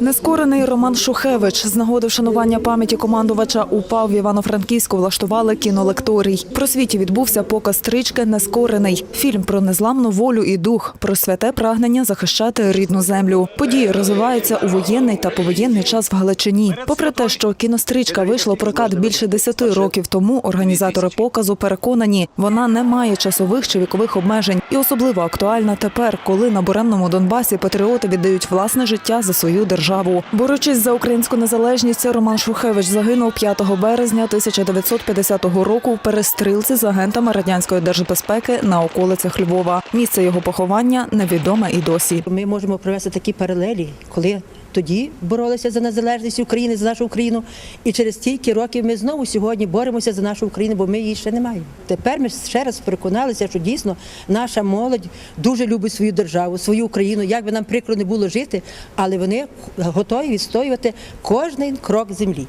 Нескорений Роман Шухевич з нагоди вшанування пам'яті командувача УПА в Івано-Франківську влаштували кінолекторій. Про світі відбувся показ стрічки Нескорений. Фільм про незламну волю і дух, про святе прагнення захищати рідну землю. Події розвиваються у воєнний та повоєнний час в Галичині. Попри те, що кінострічка вийшла прокат більше 10 років тому, організатори показу переконані, вона не має часових чи вікових обмежень і особливо актуальна тепер, коли на буремному Донбасі патріоти віддають власне життя за свою державу. Борючись за українську незалежність, Роман Шухевич загинув 5 березня 1950 року в перестрілці з агентами радянської держбезпеки на околицях Львова. Місце його поховання невідоме і досі. Ми можемо провести такі паралелі, коли тоді боролися за незалежність України, за нашу Україну, і через стільки років ми знову сьогодні боремося за нашу Україну, бо ми її ще не маємо. Тепер ми ще раз переконалися, що дійсно наша молодь дуже любить свою державу, свою Україну. Як би нам прикро не було жити, але вони готові відстоювати кожний крок землі.